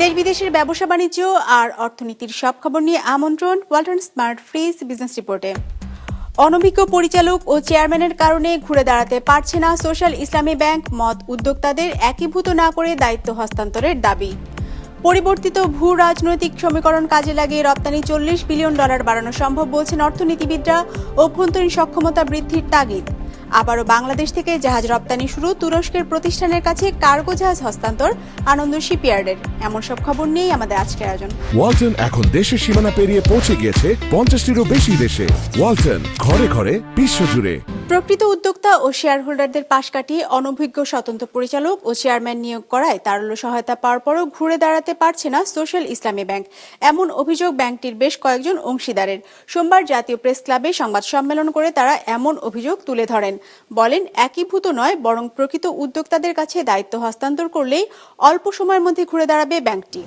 দেশ বিদেশের ব্যবসা বাণিজ্য আর অর্থনীতির সব খবর নিয়ে আমন্ত্রণ ওয়ালটন স্মার্ট ফ্রিজ বিজনেস রিপোর্টে। অনভিজ্ঞ পরিচালক ও চেয়ারম্যানের কারণে ঘুরে দাঁড়াতে পারছে না সোশ্যাল ইসলামী ব্যাংক, মত উদ্যোক্তাদের একীভূত না করে দায়িত্ব হস্তান্তরের দাবি। পরিবর্তিত ভূ রাজনৈতিক সমীকরণ কাজে লাগিয়ে রপ্তানি চল্লিশ বিলিয়ন ডলার বাড়ানো সম্ভব বলছেন অর্থনীতিবিদরা। অভ্যন্তরীণ সক্ষমতা বৃদ্ধির তাগিদ। আবারও বাংলাদেশ থেকে জাহাজ রপ্তানি শুরু তুরস্কের প্রতিষ্ঠানের কাছে কার্গো জাহাজ হস্তান্তর আনন্দ শিপইয়ার্ডের। এমন সব খবর নিয়েই আমাদের আজকের আয়োজন। ওয়ালটন এখন দেশের সীমানা পেরিয়ে পৌঁছে গিয়েছে পঞ্চাশটিরও বেশি দেশে। ওয়ালটন ঘরে ঘরে বিশ্বজুড়ে। প্রকৃত উদ্যোক্তা ও শেয়ার হোল্ডারদের পাশ কাটিয়ে অনভিজ্ঞ স্বতন্ত্র পরিচালক ও চেয়ারম্যান নিয়োগ করায় তারল্য সহায়তা পাওয়ার পরও ঘুরে দাঁড়াতে পারছে না সোশ্যাল ইসলামী ব্যাংক এমন অভিযোগ ব্যাংকটির বেশ কয়েকজন অংশীদারের। সোমবার জাতীয় প্রেস ক্লাবে সংবাদ সম্মেলন করে তারা এমন অভিযোগ তুলে ধরেন। বলেন, একীভূত নয়, বরং প্রকৃত উদ্যোক্তাদের কাছে দায়িত্ব হস্তান্তর করলেই অল্প সময়ের মধ্যে ঘুরে দাঁড়াবে ব্যাংকটি।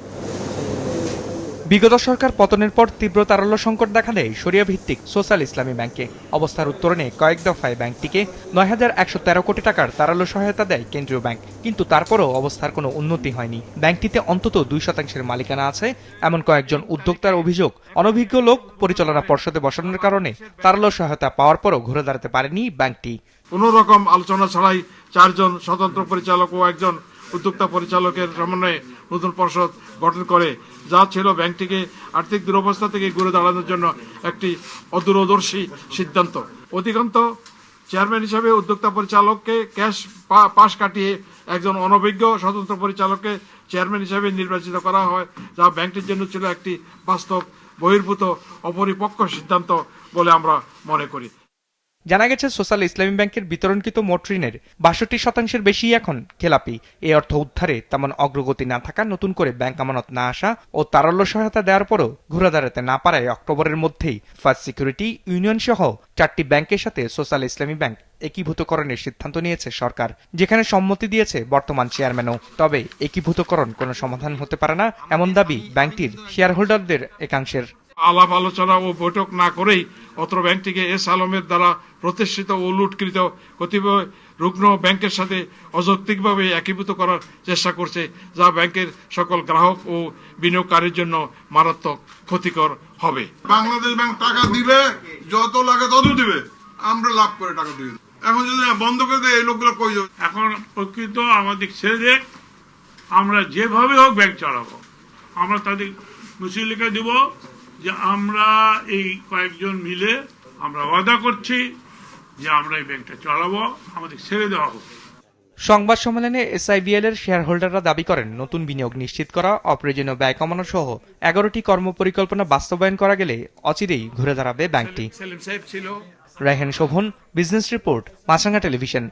বিগত সরকার পতনের পর তীব্র তারল্য সংকট দেখা দেয় সরিয়া ভিত্তিক সোশ্যাল ইসলামী ব্যাংকে। অবস্থার উত্তরণে কয়েক দফায় ব্যাংকটিকে নয় হাজার একশো তেরো কোটি টাকার তারল্য সহায়তা দেয় কেন্দ্রীয় ব্যাংক, কিন্তু তারপরও অবস্থার কোনো উন্নতি হয়নি। ব্যাংকটিতে অন্তত দুই শতাংশের মালিকানা আছে, এমন কয়েকজন উদ্যোক্তার অভিযোগ। অনভিজ্ঞ লোক পরিচালনা পর্ষদে বসানোর কারণে তারল্য সহায়তা পাওয়ার পরও ঘুরে দাঁড়াতে পারেনি ব্যাংকটি। কোনো রকম আলোচনা ছাড়াই চারজন স্বতন্ত্র পরিচালক ও একজন উদ্যোক্তা পরিচালকের সমন্বয়ে নতুন পর্ষদ গঠন করে, যা ছিল ব্যাংকটিকে আর্থিক দুরবস্থা থেকে ঘুরে দাঁড়ানোর জন্য একটি অদূরদর্শী সিদ্ধান্ত। অধিকান্ত চেয়ারম্যান হিসাবে উদ্যোক্তা পরিচালককে ক্যাশ পাশ কাটিয়ে একজন অনভিজ্ঞ স্বতন্ত্র পরিচালককে চেয়ারম্যান হিসাবে নির্বাচিত করা হয়, যা ব্যাংকটির জন্য ছিল একটি বাস্তব বহির্ভূত অপরিপক্ক সিদ্ধান্ত বলে আমরা মনে করি। জানা গেছে, সোশ্যাল ইসলামী ব্যাংকের বিতরণকৃত মোট ঋণের বাষট্টি শতাংশের বেশি এখন খেলাপি। এই অর্থ উদ্ধারে তেমন অগ্রগতি না থাকা, নতুন করে ব্যাংক আমানত না আসা ও তারল্য সহায়তা দেওয়ার পরও ঘুরে দাঁড়াতে না পারায় অক্টোবরের মধ্যেই ফার্স্ট সিকিউরিটি ইউনিয়ন সহ চারটি ব্যাংকের সাথে সোশ্যাল ইসলামী ব্যাংক একীভূতকরণের সিদ্ধান্ত নিয়েছে সরকার, যেখানে সম্মতি দিয়েছে বর্তমান চেয়ারম্যানও। তবে একীভূতকরণ কোনো সমাধান হতে পারে না, এমন দাবি ব্যাংকটির শেয়ার হোল্ডারদের একাংশের। আলাপ আলোচনা ও বৈঠক না করেই অত্র ব্যাংকটিকে এস আলমের দ্বারা প্রতিষ্ঠিত ও লুটকৃত কতিপয় রুগ্ন ব্যাংকের সাথে অযৌক্তিকভাবে একীভূত করার চেষ্টা করছে যা ব্যাংকের সকল গ্রাহক ও বিনিয়োগকারীর জন্য মারাত্মক ক্ষতিকর হবে। বাংলাদেশ ব্যাংক টাকা দিবে যত লাগে তত দিবে। আমরা লাভ করে টাকা দিই। এখন যদি বন্ধ করে দেয় এই লোকগুলো কই যাবে? এখন প্রকৃত আমাদের ছেড়ে দেখ আমরা যেভাবে হোক ব্যাংক চালাবো। আমরা তাদের মুসির লিখে দেব যে আমরা এই কয়েকজন মিলে আমরা ওয়াদা করছি যে আমরা এই ব্যাংকটা চালাবো আমাদের ছেড়ে দেওয়া হোক। সংবাদ সম্মেলনে এসআইবিএল এর শেয়ার হোল্ডাররা দাবি করেন নতুন বিনিয়োগ নিশ্চিত করা অপ্রয়োজনীয় ব্যয় কমানো সহ এগারোটি কর্মপরিকল্পনা বাস্তবায়ন করা গেলে অচিরেই ঘুরে দাঁড়াবে ব্যাংকটি। Raihan Shovon business report Maasranga television.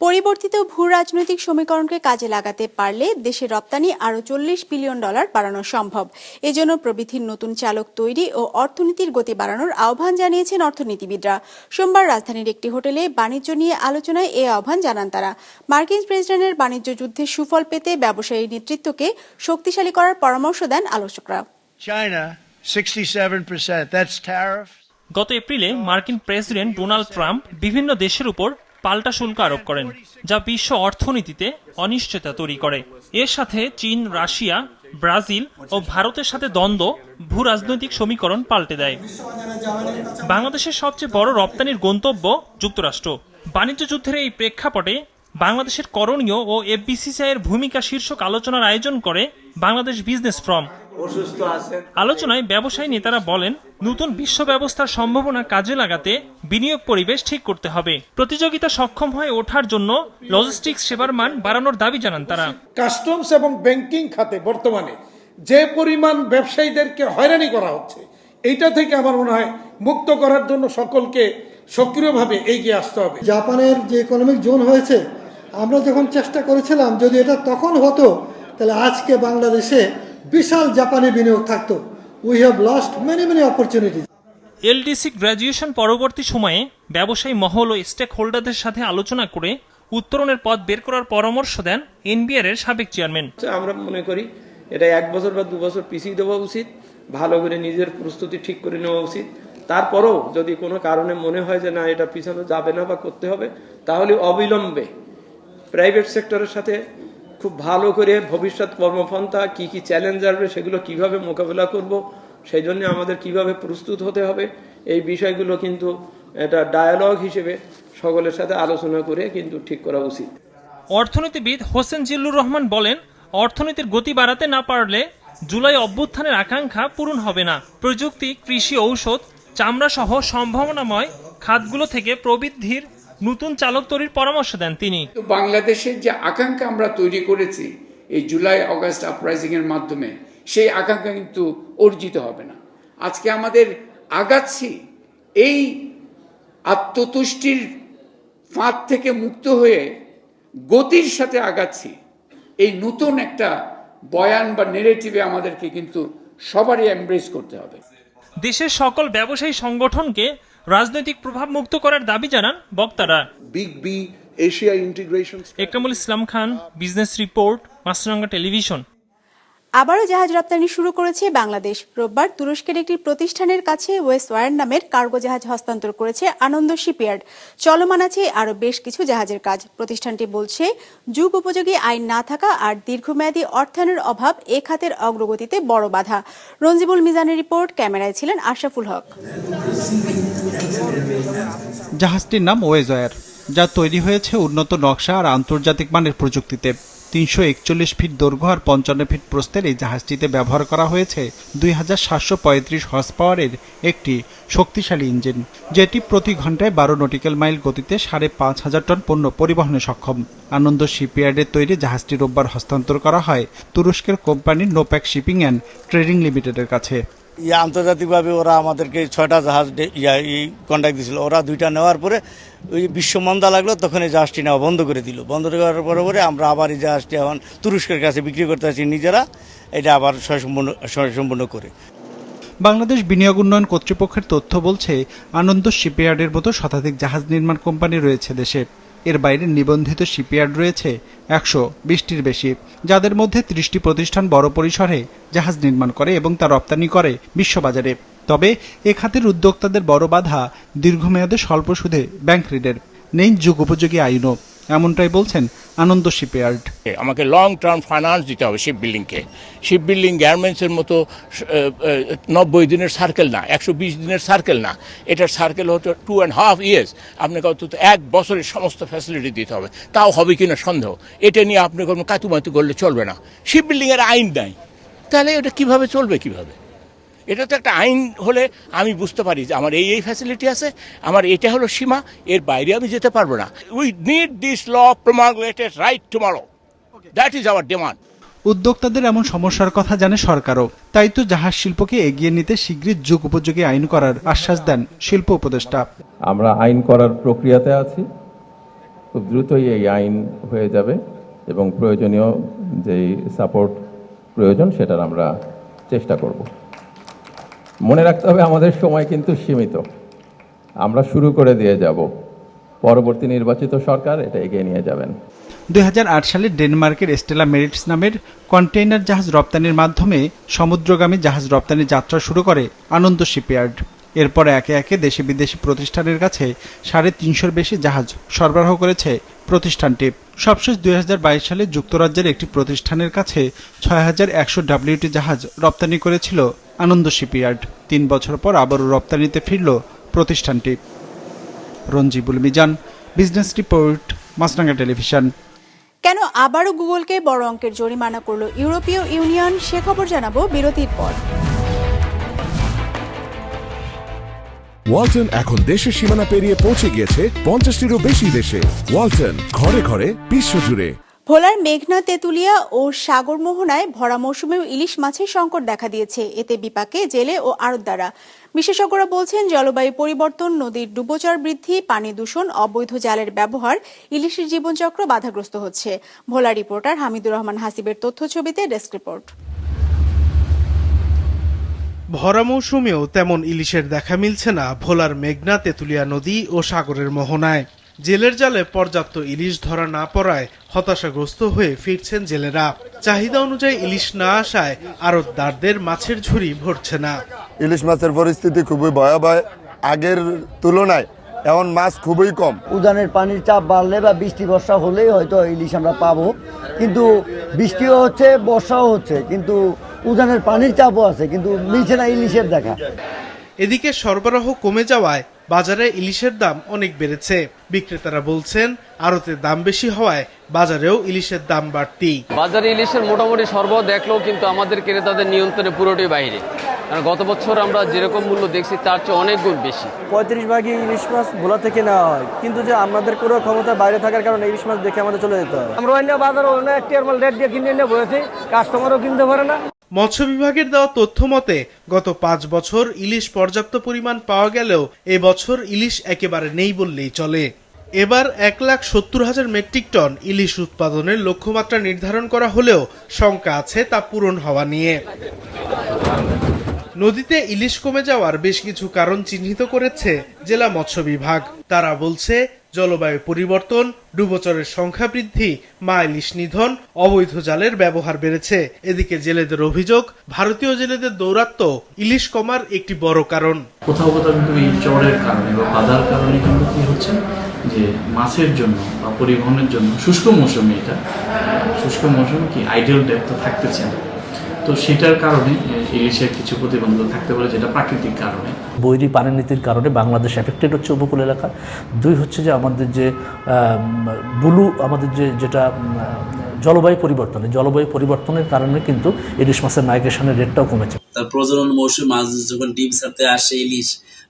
পরিবর্তিত ভূ রাজনৈতিক সমীকরণকে কাজে লাগাতে পারলে দেশের রপ্তানি আরও চল্লিশ বিলিয়ন ডলার বাড়ানো সম্ভব এজন্য প্রবৃদ্ধির নতুন চালক তৈরি ও অর্থনীতির গতি বাড়ানোর আহ্বান জানিয়েছেন অর্থনীতিবিদরা সোমবার রাজধানীর একটি হোটেলে বাণিজ্য নিয়ে আলোচনায় এ আহ্বান জানান তারা মার্কিন প্রেসিডেন্টের বাণিজ্য যুদ্ধের সুফল পেতে ব্যবসায়ী নেতৃত্বকে শক্তিশালী করার পরামর্শ দেন আলোচকরা China, 67%. That's tariff. গত এপ্রিলে মার্কিন প্রেসিডেন্ট ডোনাল্ড ট্রাম্প বিভিন্ন দেশের উপর পাল্টা শুল্ক আরোপ করেন, যা বিশ্ব অর্থনীতিতে অনিশ্চয়তা তৈরি করে। এর সাথে চীন, রাশিয়া, ব্রাজিল ও ভারতের সাথে দ্বন্দ্ব ভূ রাজনৈতিক সমীকরণ পাল্টে দেয়। বাংলাদেশের সবচেয়ে বড় রপ্তানির গন্তব্য যুক্তরাষ্ট্র। বাণিজ্য যুদ্ধের এই প্রেক্ষাপটে বাংলাদেশের করণীয় ও এফবিসিসিআই এর ভূমিকা শীর্ষক আলোচনার আয়োজন করে বাংলাদেশ বিজনেস ফ্রম। আলোচনায় ব্যবসায়ী নেতারা বলেন নতুন বিশ্ব ব্যবস্থার সম্ভাবনা কাজে লাগাতে বিনিয়োগ পরিবেশ ঠিক করতে হবে। প্রতিযোগিতা সক্ষম হয়ে ওঠার জন্য লজিস্টিক্স সেবার মান বাড়ানোর দাবি জানান তারা। কাস্টমস এবং ব্যাংকিং খাতে বর্তমানে যে পরিমাণ ব্যবসায়ীদেরকে হয়রানি করা হচ্ছে এইটা থেকে আমার মনে হয় মুক্ত করার জন্য সকলকে সক্রিয়ভাবে এগিয়ে আসতে হবে। জাপানের যে ইকোনমিক জোন হয়েছে আমরা যখন চেষ্টা করেছিলাম যদি এটা তখন হতো তাহলে আজকে বাংলাদেশে বিশাল জাপানি বিনিয়োগ থাকতো। We have lost many many opportunities LDC graduation পরবর্তী সময়ে ব্যবসায়ী মহল ও স্টেক হোল্ডারদের সাথে আলোচনা করে উত্তরণের পথ বের করার পরামর্শ দেন এনবিআর এর সাবেক চেয়ারম্যান। আমরা মনে করি এটা এক বছর বা দু বছর পিছিয়ে দেওয়া উচিত ভালো করে নিজের প্রস্তুতি ঠিক করে নেওয়া উচিত। তারপরেও যদি কোনো কারণে মনে হয় যে না এটা পিছানো যাবে না বা করতে হবে তাহলে অবিলম্বে প্রাইভেট সেক্টরের সাথে খুব ভালো করে ভবিষ্যৎ কর্মপন্থা, কি কি চ্যালেঞ্জ আসবে সেগুলো কীভাবে মোকাবেলা করব, সেই জন্য আমাদের কীভাবে প্রস্তুত হতে হবে, এই বিষয়গুলো কিন্তু এটা ডায়ালগ হিসেবে সকলের সাথে আলোচনা করে কিন্তু ঠিক করা উচিত। অর্থনীতিবিদ হোসেন জিল্লুর রহমান বলেন, অর্থনীতির গতি বাড়াতে না পারলে জুলাই অভ্যুত্থানের আকাঙ্ক্ষা পূরণ হবে না। প্রযুক্তি, কৃষি, ঔষধ চামড়া সহ সম্ভাবনাময় খাতগুলো থেকে প্রবৃদ্ধির নতুন চালক তৈরির পরামর্শ দেন তিনি। বাংলাদেশের যে আকাঙ্ক্ষা আমরা তৈরি করেছি এই জুলাই অগাস্ট আপরাইজিং এর মাধ্যমে সেই আকাঙ্ক্ষা কিন্তু অর্জিত হবে না। আজকে আমাদের আগাচ্ছি এই আত্মতুষ্টির ফাঁদ থেকে মুক্ত হয়ে গতির সাথে আগাচ্ছি। এই নতুন একটা বয়ান বা নেরেটিভে আমাদেরকে কিন্তু সবারই এমব্রেস করতে হবে। দেশের সকল ব্যবসায়ী সংগঠনকে রাজনৈতিক প্রভাব মুক্ত করার দাবি জানান বক্তারা। Big B Asia integration Ekramul Islam Khan business report Maasranga television. আবারও জাহাজ রপ্তানি শুরু করেছে বাংলাদেশ। রোববার তুরস্কের একটি প্রতিষ্ঠানের কাছে ওয়েস্ট ওয়ার নামের কার্গো জাহাজ হস্তান্তর করেছে আনন্দ শিপইয়ার্ড। চলমান আছে আরও বেশ কিছু জাহাজের কাজ। প্রতিষ্ঠানটি বলছে, যুগ উপযোগী আইন না থাকা আর দীর্ঘমেয়াদী অর্থায়নের অভাব এ খাতের অগ্রগতিতে বড় বাধা। রঞ্জিবুল মিজানের রিপোর্ট, ক্যামেরায় ছিলেন আশরাফুল হক। জাহাজটির নাম ওয়েজয়ার যা তৈরি হয়েছে উন্নত নকশা আর আন্তর্জাতিক মানের প্রযুক্তিতে। তিনশো একচল্লিশ ফিট দৈর্ঘ্য আর পঞ্চান্ন ফিট প্রস্থের এই জাহাজটিতে ব্যবহার করা হয়েছে দুই হাজার সাতশো পঁয়ত্রিশ হর্স পাওয়ারের একটি শক্তিশালী ইঞ্জিন, যেটি প্রতি ঘন্টায় বারো নটিক্যাল মাইল গতিতে সাড়ে পাঁচ হাজার টন পণ্য পরিবহনে সক্ষম। আনন্দ শিপইয়ার্ডের তৈরি জাহাজটি রোববার হস্তান্তর করা হয় তুরস্কের company Nopak shipping and trading লিমিটেডের কাছে। ইয়ে আন্তর্জাতিকভাবে ওরা আমাদেরকে ছয়টা জাহাজ ইয়া এই কন্ট্যাক্ট দিয়েছিল ওরা দুইটা নেওয়ার পরে ওই বিশ্ব মন্দা লাগল, তখন এই জাহাজটি নেওয়া বন্ধ করে দিল। বন্ধ করার পরে পরে আমরা আবার এই জাহাজটি এখন তুরস্কের কাছে বিক্রি করতে আছি নিজেরা। এটা আবার স্বয়ংসম্পূর্ণ স্বয়ংসম্পূর্ণ করে। বাংলাদেশ বিনিয়োগ উন্নয়ন কর্তৃপক্ষের তথ্য বলছে, আনন্দ শিপইয়ার্ডের মতো শতাধিক জাহাজ নির্মাণ কোম্পানি রয়েছে দেশে। এর বাইরে নিবন্ধিত শিপইয়ার্ড রয়েছে একশো বিশটির বেশি, যাদের মধ্যে ত্রিশটি প্রতিষ্ঠান বড় পরিসরে জাহাজ নির্মাণ করে এবং তা রপ্তানি করে বিশ্ববাজারে। তবে এ খাতের উদ্যোক্তাদের বড় বাধা দীর্ঘমেয়াদে স্বল্প সুদে ব্যাংক ঋণের। নেই যুগোপযোগী আইনও। এমনটাই বলছেন আনন্দ শিপইয়ার্ড। আমাকে লং টার্ম ফাইন্যান্স দিতে হবে শিপ বিল্ডিংকে শিপ বিল্ডিং গার্মেন্টসের মতো নব্বই দিনের সার্কেল না, একশো বিশ দিনের সার্কেল না। এটার সার্কেল হতো টু অ্যান্ড হাফ ইয়ার্স আপনাকে অন্তত এক বছরের সমস্ত ফ্যাসিলিটি দিতে হবে। তাও হবে কিনা সন্দেহ। এটা নিয়ে আপনি কোনো কাতুমাতু করলে চলবে না। শিপ বিল্ডিংয়ের আইন নাই। তাহলে এটা কীভাবে চলবে কীভাবে? এটা তো একটা আইন হলে আমি বুঝতে পারি যে আমার এই এই ফ্যাসিলিটি আছে আমার এটা হলো সীমা এর বাইরে আমি যেতে পারব না। We need this law promulgated right tomorrow that is our demand উদ্যোক্তাদের এমন সমস্যার কথা জানে সরকারও। তাই তো জাহাজ শিল্পকে এগিয়ে নিতে শীঘ্রই যুগ উপযোগী আইন করার আশ্বাস দেন শিল্প উপদেষ্টা। আমরা আইন করার প্রক্রিয়াতে আছি। খুব দ্রুতই এই আইন হয়ে যাবে এবং প্রয়োজনীয় যেই সাপোর্ট প্রয়োজন সেটার আমরা চেষ্টা করব। মনে রাখতে হবে আমাদের সময় কিন্তু সীমিত। আমরা শুরু করে দিয়ে যাব। পরবর্তী নির্বাচিত সরকার এটা এগিয়ে নিয়ে যাবেন। দু হাজার আট সালে ডেনমার্কের স্টেলা মেরিটস নামের কন্টেইনার জাহাজ রপ্তানির মাধ্যমে সমুদ্রগামী জাহাজ রপ্তানির যাত্রা শুরু করে আনন্দ শিপইয়ার্ড। এরপর একে একে দেশি বিদেশি প্রতিষ্ঠানের কাছে সাড়ে তিনশোর বেশি জাহাজ সরবরাহ করেছে প্রতিষ্ঠানটি। সবশেষ দু হাজার বাইশ সালে যুক্তরাজ্যের একটি প্রতিষ্ঠানের কাছে ছয় হাজার একশো ডাব্লিউটি জাহাজ রপ্তানি করেছিল আনন্দ শিপইয়ার্ড। তিন বছর পর আবারও রপ্তানিতে ফিরল প্রতিষ্ঠানটি। Ranjibul Mizan, business report Maasranga television. কেন আবারও গুগলকে বড় অঙ্কের জরিমানা করল ইউরোপীয় ইউনিয়ন, সে খবর জানাব বিরতির পর। ওয়ালটন এখন দেশের সীমানা পেরিয়ে পৌঁছে গিয়েছে পঞ্চাশটিরও বেশি দেশে। ওয়ালটন, ঘরে ঘরে, বিশ্বজুড়ে। ভোলার মেঘনা, তেঁতুলিয়া ও সাগর মোহনায় ভরা মৌসুমেও ইলিশ মাছের সংকট দেখা দিয়েছে। এতে বিপাকে জেলে ও আড়তদারা। বিশেষজ্ঞরা বলছেন, জলবায়ু পরিবর্তন, নদীর ডুবোচর বৃদ্ধি, পানি দূষণ, অবৈধ জালের ব্যবহার ইলিশের জীবনচক্র বাধাগ্রস্ত হচ্ছে। ভোলা রিপোর্টার হামিদুর রহমান হাসিবের তথ্য ছবিতে ডেস্ক রিপোর্ট। ভরা মৌসুমেও তেমন ইলিশের দেখা মিলছে না ভোলার মেঘনা তেঁতুলিয়া নদী ও সাগরের মোহনায়। জেলের জালে পর্যাপ্ত ইলিশ ধরা না পড়ায় হতাশাগ্রস্ত হয়ে ফিরছেন জেলেরা। চাহিদা অনুযায়ী ইলিশ না আসায় আড়তদারদের মাছের ঝুড়ি ভরছে না। ইলিশ মাছের পরিস্থিতি খুবই ভয়াবহ। আগের তুলনায় এখন মাছ খুবই কম। উদানের পানির চাপ বাড়লে বা বৃষ্টি বর্ষা হলেই হয়তো ইলিশ আমরা পাবো। কিন্তু বৃষ্টিও হচ্ছে বর্ষাও হচ্ছে। কিন্তু উজানের পানির চাপও আছে কিন্তু মিলছে না ইলিশের দেখা। এদিকে সরবরাহ কমে যাওয়ায় বাজারে ইলিশের দাম অনেক বেড়েছে। বিক্রেতারা বলছেন আড়তের দাম বেশি হওয়ায় বাজারেও ইলিশের দাম বাড়তি। বাজারে ইলিশের মোটামুটি সরবরাহ দেখলেও কিন্তু আমাদের ক্রেতাদের নিয়ন্ত্রণে পুরোটাই বাইরে। কারণ গত বছর আমরা যেরকম মূল্য দেখছি তার চেয়ে অনেক গুণ বেশি। পঁয়ত্রিশ ভাগই ইলিশ মাছ ভোলা থেকে নেওয়া হয়। কিন্তু যে আমাদের কোনো ক্ষমতা বাইরে থাকার কারণে ইলিশ মাছ দেখে আমাদের চলে যেতে হয় আমরা অন্য বাজারে অন্য একটি রেট দিয়ে কিনে এনে বলেছি কাস্টমারও কিনতে পারে না। মৎস্য বিভাগের দেওয়া তথ্য মতে, গত পাঁচ বছর ইলিশ পর্যাপ্ত পরিমাণ পাওয়া গেলেও এবছর ইলিশ একেবারে নেই বললেই চলে। এবার এক লাখ সত্তর হাজার মেট্রিক টন ইলিশ উৎপাদনের লক্ষ্যমাত্রা নির্ধারণ করা হলেও শঙ্কা আছে তা পূরণ হওয়া নিয়ে। নদীতে ইলিশ কমে যাওয়ার বেশ কিছু কারণ চিহ্নিত করেছে জেলা মৎস্য বিভাগ। তারা বলছে জলবায়ু পরিবর্তন, ডুবোচরের সংখ্যা বৃদ্ধি মা ইলিশ নিধন, অবৈধ জালের ব্যবহার বেড়েছে। এদিকে জেলেদের অভিযোগ, ভারতীয় জেলেদের দৌরাত্ম্য ইলিশ কমার একটি বড় কারণ। কোথাও কোথাও কিন্তু এই চরের কারণে বা বাধার কারণে কিন্তু কি হচ্ছে? যে মাছের জন্য বা পরিবহনের জন্য শুষ্ক মৌসুমে এটা, শুষ্ক মৌসুম কি আইডিয়াল ডেট তো থাকতেছে না। তো সেটার কারণে এ, ইলিশের কিছু প্রতিবন্ধক থাকতে পারে যেটা প্রাকৃতিক কারণে। বৈরী পানি নীতির কারণে বাংলাদেশ এফেক্টেড হচ্ছে উপকূল এলাকা। দুই হচ্ছে যে আমাদের যে বুলু আমাদের যে যেটা জলবায়ু পরিবর্তন জলবায়ু পরিবর্তনের কারণে কিন্তু ইলিশ মাছের মাইগ্রেশনের রেটটাও কমেছে। তার প্রজনন মৌসুমে মাছ যখন ডিম ছাড়তে আসে ইলিশ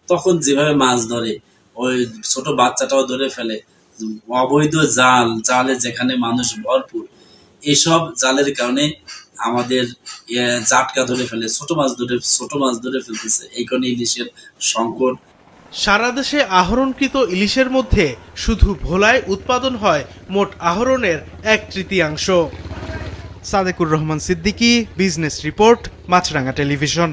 তখন যেভাবে মাছ ধরে ওই ছোট বাচ্চাটাও ধরে ফেলে। অবৈধ জাল জালে যেখানে মানুষ ভরপুর এসব জালের কারণে আমাদের জাটকা ধরে ফেলে, ছোট মাছ ধরে, ছোট মাছ ধরে ফেলতেছে। এই কারণে ইলিশের সংকট। সারা দেশে আহরণকৃত ইলিশের মধ্যে শুধু ভোলায় উৎপাদন হয় মোট আহরণের এক তৃতীয়াংশ। Sadekur Rahman Siddiqui, business report Maasranga television.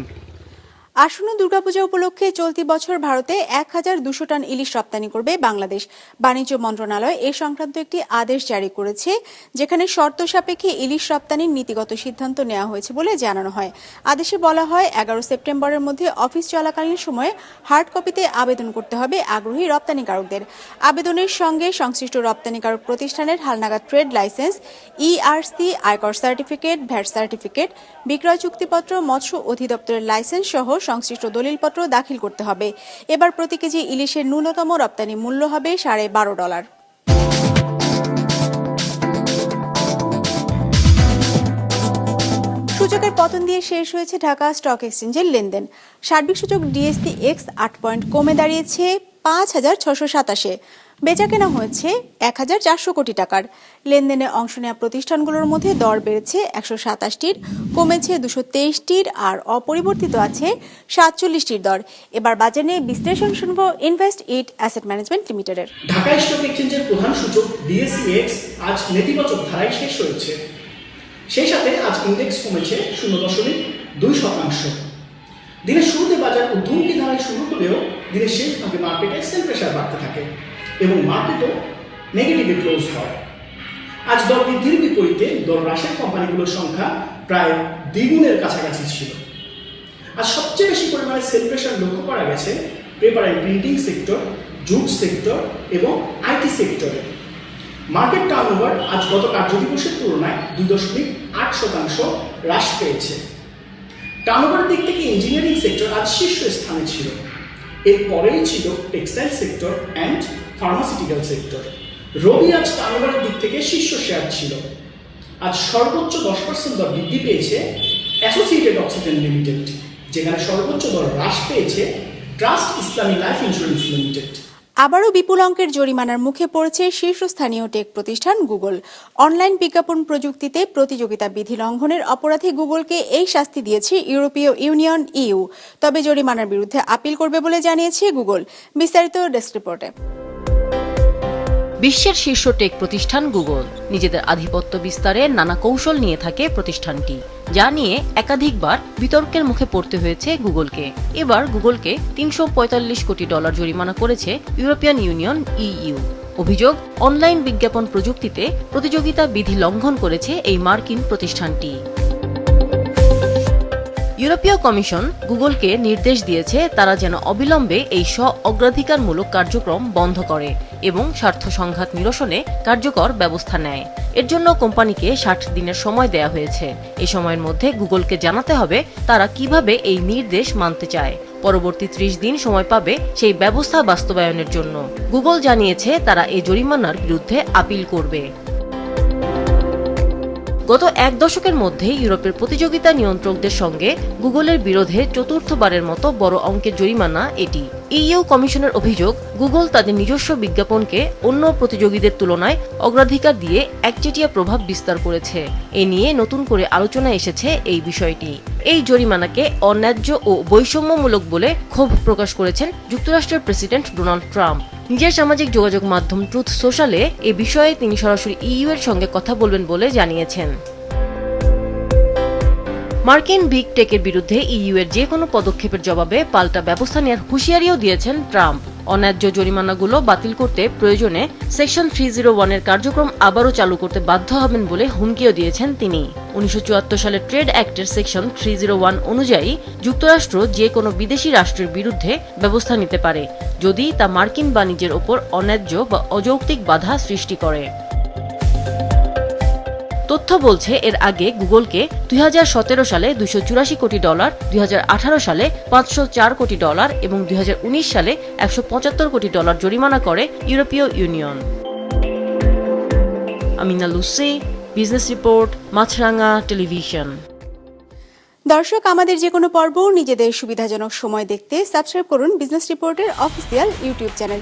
আসন্ন দুর্গাপূজা উপলক্ষে চলতি বছর ভারতে এক হাজার দুশো টন ইলিশ রপ্তানি করবে বাংলাদেশ। বাণিজ্য মন্ত্রণালয় এ সংক্রান্ত একটি আদেশ জারি করেছে, যেখানে শর্ত সাপেক্ষে ইলিশ রপ্তানির নীতিগত সিদ্ধান্ত নেওয়া হয়েছে বলে জানানো হয়। আদেশে বলা হয়, এগারো সেপ্টেম্বরের মধ্যে অফিস চলাকালীন সময়ে হার্ড কপিতে আবেদন করতে হবে আগ্রহী রপ্তানিকারকদের। আবেদনের সঙ্গে সংশ্লিষ্ট রপ্তানিকারক প্রতিষ্ঠানের হালনাগাদ ট্রেড লাইসেন্স ইআরসি আয়কর সার্টিফিকেট, ভ্যাট সার্টিফিকেট, বিক্রয় চুক্তিপত্র, মৎস্য অধিদপ্তরের লাইসেন্স সহ সংশ্লিষ্ট দলিলপত্র দাখিল করতে হবে। এবার প্রতি কেজি ইলিশের ন্যূনতম রপ্তানি মূল্য হবে সাড়ে বারো ডলার। সূচকের পতন দিয়ে শেষ হয়েছে ঢাকা স্টক এক্সচেঞ্জের লেনদেন। সার্বিক সূচক ডিএসসি এক্স আট পয়েন্ট কমে দাঁড়িয়েছে পাঁচ হাজার ছশো সাতাশে। বেচা কেনা হয়েছে এক হাজার চারশো কোটি টাকার। লেনদেনে অংশ নেওয়া প্রতিষ্ঠানগুলোর মধ্যে দর বেড়েছে একশো সাতাশটির, কমেছে দুশো তেইশটির আর অপরিবর্তিত আছে সাতচল্লিশটির দর। এবার বাজার নিয়ে বিশ্লেষণ শুনব ইনভেস্ট ইট অ্যাসেট ম্যানেজমেন্ট লিমিটেডের। ঢাকা স্টক এক্সচেঞ্জের প্রধান সূচক ডিএসইএক্স আজ নেতিবাচক ধারায় শেষ হয়েছে। সেই সাথে আজ ইন্ডেক্স কমেছে শূন্য দশমিক দুই শতাংশ। দিনের শুরুতে বাজার ঊর্ধ্বমুখী ধারায় শুরু হলেও দিনের শেষ ভাগে মার্কেটে সেল প্রেশার বাড়তে থাকে। এবং মার্কেটও নেগেটিভে ক্লোজ হয়। আজ দর বৃদ্ধির বিপরীতে দর হ্রাসের কোম্পানিগুলোর সংখ্যা প্রায় দ্বিগুণের কাছাকাছি ছিল। আর সবচেয়ে বেশি পরিমাণে সেল প্রেশার লক্ষ্য করা গেছে paper and printing sector jute sector এবং আইটি সেক্টরে মার্কেট টার্নওভার আজ গত কার্যদিবসের তুলনায় দুই দশমিক আট শতাংশ হ্রাস পেয়েছে। টার্নওভারের দিক থেকে ইঞ্জিনিয়ারিং সেক্টর আজ শীর্ষ স্থানে ছিল। এরপরেই ছিল textile sector and pharmaceutical sector Robi আজ টার্নওভারের দিক থেকে শীর্ষ শেয়ার ছিল। আজ সর্বোচ্চ দশ পার্সেন্ট দর বৃদ্ধি পেয়েছে অ্যাসোসিয়েটেড অক্সিজেন লিমিটেড যেখানে সর্বোচ্চ দর হ্রাস পেয়েছে ট্রাস্ট ইসলামী লাইফ ইন্স্যুরেন্স লিমিটেড আবারও বিপুল অঙ্কের জরিমানার মুখে পড়েছে শীর্ষস্থানীয় টেক প্রতিষ্ঠান গুগল অনলাইন বিজ্ঞাপন প্রযুক্তিতে প্রতিযোগিতা বিধি লঙ্ঘনের অপরাধে গুগলকে এই শাস্তি দিয়েছে ইউরোপীয় ইউনিয়ন ইউ তবে জরিমানার বিরুদ্ধে আপিল করবে বলে জানিয়েছে গুগল বিস্তারিত ডেস্ক রিপোর্টে। বিশ্বের শীর্ষ টেক প্রতিষ্ঠান গুগল নিজেদের আধিপত্য বিস্তারে নানা কৌশল নিয়ে থাকে প্রতিষ্ঠানটি, যা নিয়ে একাধিকবার বিতর্কের মুখে পড়তে হয়েছে গুগলকে এবার গুগলকে তিনশো পঁয়তাল্লিশ কোটি ডলার জরিমানা করেছে ইউরোপিয়ান ইউনিয়ন ইইউ অভিযোগ, অনলাইন বিজ্ঞাপন প্রযুক্তিতে প্রতিযোগিতা বিধি লঙ্ঘন করেছে এই মার্কিন প্রতিষ্ঠানটি। ইউরোপীয় কমিশন গুগলকে নির্দেশ দিয়েছে তারা যেন অবিলম্বে এই স্ব অগ্রাধিকারমূলক কার্যক্রম বন্ধ করে এবং স্বার্থ সংঘাত নিরসনে কার্যকর ব্যবস্থা নেয়। এর জন্য কোম্পানিকে ষাট দিনের সময় দেয়া হয়েছে। এ সময়ের মধ্যে গুগলকে জানাতে হবে তারা কীভাবে এই নির্দেশ মানতে চায়। পরবর্তী ত্রিশ দিন সময় পাবে সেই ব্যবস্থা বাস্তবায়নের জন্য। গুগল জানিয়েছে তারা এই জরিমানার বিরুদ্ধে আপিল করবে। গত এক দশকের মধ্যে ইউরোপের প্রতিযোগিতা নিয়ন্ত্রকদের সঙ্গে গুগলের বিরোধে চতুর্থবারের মতো বড় অঙ্কের জরিমানা এটি। ইইউ কমিশনের অভিযোগ, গুগল তাদের নিজস্ব বিজ্ঞাপনকে অন্য প্রতিযোগীদের তুলনায় অগ্রাধিকার দিয়ে একচেটিয়া প্রভাব বিস্তার করেছে। এ নিয়ে নতুন করে আলোচনা এসেছে এই বিষয়টি। এই জরিমানাকে অন্যায্য ও বৈষম্যমূলক বলে ক্ষোভ প্রকাশ করেছেন যুক্তরাষ্ট্রের প্রেসিডেন্ট ডোনাল্ড ট্রাম্প। নিজের সামাজিক যোগাযোগ মাধ্যম ট্রুথ সোশ্যালে এ বিষয়ে তিনি সরাসরি ইইউ এর সঙ্গে কথা বলবেন বলে জানিয়েছেন। মার্কিন বিগ টেকের বিরুদ্ধে ইইউ এর যে কোনো পদক্ষেপের জবাবে পাল্টা ব্যবস্থা নেওয়ার হুঁশিয়ারিও দিয়েছেন ট্রাম্প। অন্যায্য জরিমানাগুলো বাতিল করতে প্রয়োজনে সেকশন থ্রি জিরো ওয়ানের কার্যক্রম আবারও চালু করতে বাধ্য হবেন বলে হুমকিও দিয়েছেন তিনি। উনিশশো চুয়াত্তর সালে ট্রেড অ্যাক্টের সেকশন থ্রি জিরো ওয়ান অনুযায়ী যুক্তরাষ্ট্র যে কোনো বিদেশি রাষ্ট্রের বিরুদ্ধে ব্যবস্থা নিতে পারে, যদি তা মার্কিন বাণিজ্যের ওপর অন্যায্য বা অযৌক্তিক বাধা সৃষ্টি করে। তথ্য বলছে, এর আগে গুগলকে দুই সালে দুইশো চুরাশি কোটি ডলার, দুই সালে পাঁচশো চার কোটি ডলার এবং দুই সালে একশো পঁচাত্তর কোটি ডলার জরিমানা করে ইউরোপীয় union. Amina Lucy, business report Maasranga television. দর্শক, আমাদের যে কোনো পর্ব, নিজেদের সুবিধাজনক সময় দেখতে সাবস্ক্রাইব করুন বিজনেস রিপোর্টের অফিসিয়াল ইউটিউব চ্যানেল।